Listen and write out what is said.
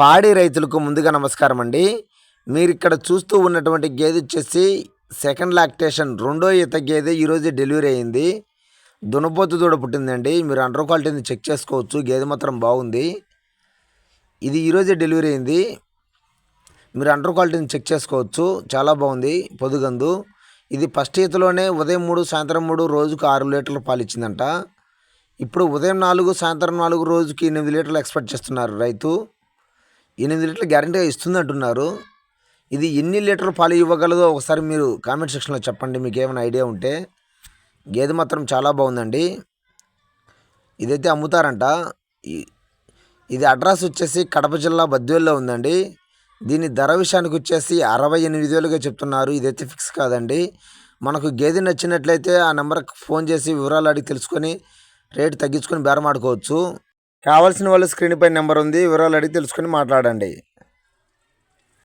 పాడి రైతులకు ముందుగా నమస్కారం అండి. మీరు ఇక్కడ చూస్తూ ఉన్నటువంటి గేదె వచ్చేసి సెకండ్ లాక్టేషన్ రెండో ఈత గేదె ఈరోజు డెలివరీ అయింది. దునపోతు దూడ పుట్టిందండి. మీరు అండర్ క్వాలిటీని చెక్ చేసుకోవచ్చు. గేదె మాత్రం బాగుంది. ఇది ఈరోజే డెలివరీ అయింది. మీరు అండర్ క్వాలిటీని చెక్ చేసుకోవచ్చు. చాలా బాగుంది. పొదుగందు. ఇది ఫస్ట్ ఈతలోనే ఉదయం మూడు సాయంత్రం మూడు రోజుకు ఆరు లీటర్లు పాలు ఇచ్చిందంట. ఇప్పుడు ఉదయం నాలుగు సాయంత్రం నాలుగు రోజుకి ఎనిమిది లీటర్లు ఎక్స్పెక్ట్ చేస్తున్నారు రైతు. ఎనిమిది లీటర్లు గ్యారంటీగా ఇస్తుంది అంటున్నారు ఇది ఎన్ని లీటర్లు పాలు ఇవ్వగలదో ఒకసారి మీరు కామెంట్ సెక్షన్లో చెప్పండి మీకు ఏమైనా ఐడియా ఉంటే. గేదె మాత్రం చాలా బాగుందండి. ఇదైతే అమ్ముతారంట. ఇది అడ్రస్ వచ్చేసి కడప జిల్లా బద్వేల్లో ఉందండి. దీని ధర విషయానికి వచ్చేసి అరవై ఎనిమిది వేలుగా చెప్తున్నారు. ఇదైతే ఫిక్స్ కాదండి. మనకు గేదె నచ్చినట్లయితే ఆ నెంబర్కి ఫోన్ చేసి వివరాలు అడిగి తెలుసుకొని రేటు తగ్గించుకొని బేరం ఆడుకోవచ్చు. కావాల్సిన వాళ్ళు స్క్రీన్ పై నెంబర్ ఉంది. వివరాలు అడిగి తెలుసుకుని మాట్లాడండి.